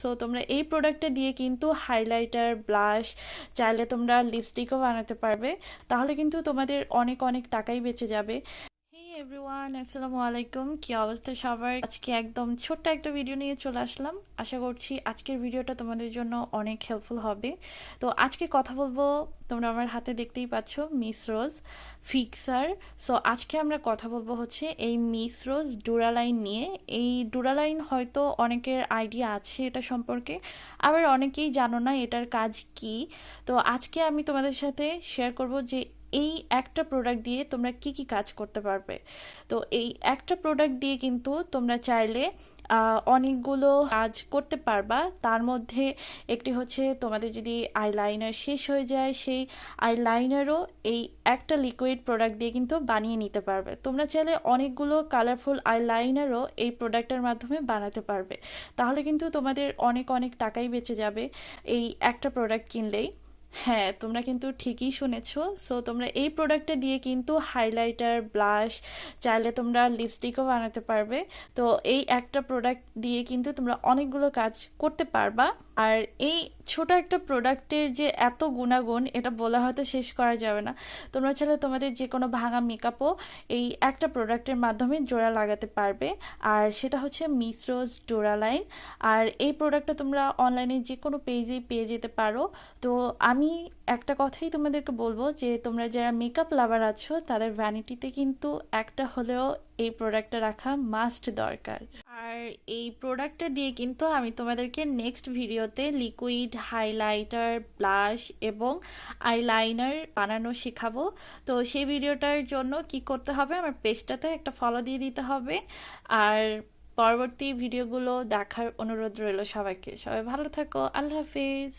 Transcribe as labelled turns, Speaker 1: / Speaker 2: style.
Speaker 1: So তোমরা এই প্রোডাক্টটা দিয়ে কিন্তু হাইলাইটার ব্লাশ চাইলে তোমরা লিপস্টিকও বানাতে পারবে। তাহলে কিন্তু তোমাদের অনেক অনেক টাকাই বেঁচে যাবে। এভরিওয়ান আসসালামু আলাইকুম। কি অবস্থা সবার? আজকে একদম ছোট্ট একটা ভিডিও নিয়ে চলে আসলাম। আশা করছি আজকের ভিডিওটা তোমাদের জন্য অনেক হেল্পফুল হবে। তো আজকে কথা বলব, তোমরা আমার হাতে দেখতেই পাচ্ছ মিস রোজ ফিক্সার সো আজকে আমরা কথা বলব হচ্ছে এই মিস রোজ ডুরালাইন নিয়ে। এই ডুরালাইন হয়তো অনেকের আইডিয়া আছে এটা সম্পর্কে, আবার অনেকেই জানো না এটার কাজ কি। তো আজকে আমি তোমাদের সাথে শেয়ার করব যে এই একটা প্রোডাক্ট দিয়ে তোমরা কি কি কাজ করতে পারবে। তো এই একটা প্রোডাক্ট দিয়ে কিন্তু তোমরা চাইলে অনেকগুলো কাজ করতে পারবা। তার মধ্যে একটি হচ্ছে তোমাদের যদি আইলাইনার শেষ হয়ে যায়, সেই আইলাইনারও এই একটা লিকুইড প্রোডাক্ট দিয়ে কিন্তু বানিয়ে নিতে পারবে। তোমরা চাইলে অনেকগুলো কালারফুল আইলাইনারও এই প্রোডাক্টের মাধ্যমে বানাতে পারবে। তাহলে কিন্তু তোমাদের অনেক অনেক টাকাই বেঁচে যাবে এই একটা প্রোডাক্ট কিনলেই। হ্যাঁ তোমরা কিন্তু ঠিকই শুনেছো। সো তোমরা এই প্রোডাক্টটা দিয়ে কিন্তু হাইলাইটার ব্লাশ চাইলে তোমরা লিপস্টিকও বানাতে পারবে। তো এই একটা প্রোডাক্ট দিয়ে কিন্তু তোমরা অনেকগুলো কাজ করতে পারবা। আর এই ছোট একটা প্রোডাক্টের যে এত গুণাগুণ, এটা বলা হয়তো শেষ করা যাবে না। তোমরা চাইলে তোমাদের যে কোনো ভাঙা মেকআপও এই একটা প্রোডাক্টের মাধ্যমে জোড়া লাগাতে পারবে। আর সেটা হচ্ছে মিসরোজ ডোরা লাইন আর এই প্রোডাক্টটা তোমরা অনলাইনে যে কোনো পেজেই পেয়ে যেতে পারো। তো আমি একটা কথাই তোমাদেরকে বলব যে, তোমরা যারা মেকআপ লাভার আছো, তাদের ভ্যানিটিতে কিন্তু একটা হলেও এই প্রোডাক্টটা রাখা মাস্ট দরকার। আর এই প্রোডাক্টটা দিয়ে কিন্তু আমি তোমাদেরকে নেক্সট ভিডিওতে লিকুইড হাইলাইটার ব্লাশ এবং আইলাইনার বানানো শেখাবো। তো সেই ভিডিওটার জন্য কি করতে হবে, আমার পেজটাতে একটা ফলো দিয়ে দিতে হবে। আর পরবর্তী ভিডিওগুলো দেখার অনুরোধ রইল সবাইকে। সবাই ভালো থাকো, আল্লাহ হাফিজ।